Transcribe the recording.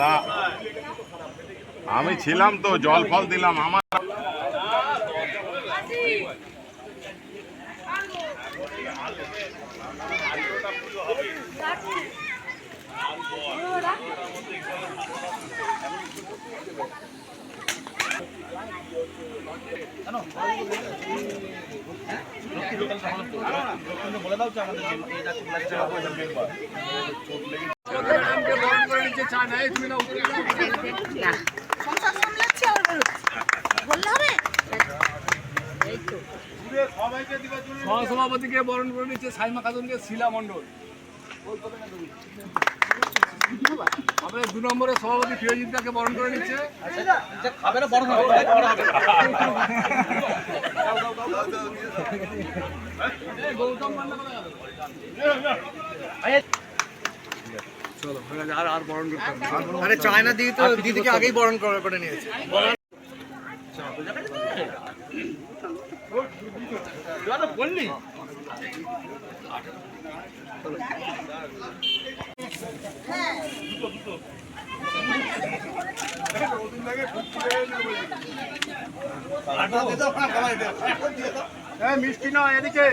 না আমি ছিলাম তো জল ফল দিলাম আমার সংসার সামলাচ্ছি সহসভাপতিকে বরণ করে নিচ্ছে সাইমা খাতুনকে শিলা মণ্ডল আমাদের দু নম্বরের সভাপতি ফিরোজিৎ দাকে বরণ করে নিচ্ছে আর আর বরণ করতে না। আরে চায়না দিদি তো দিদিকে আগেই বরণ করে করে নিয়েছে মিষ্টি নয় এদিকে।